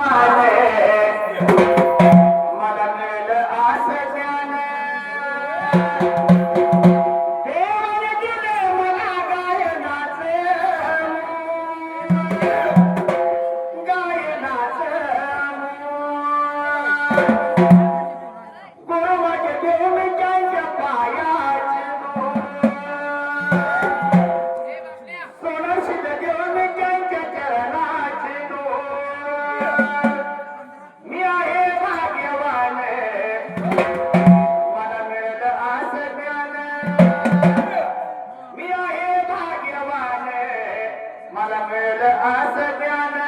मला मला मिळलं असं ज्ञान.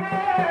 Yeah.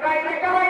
vai, vai, vai, vai.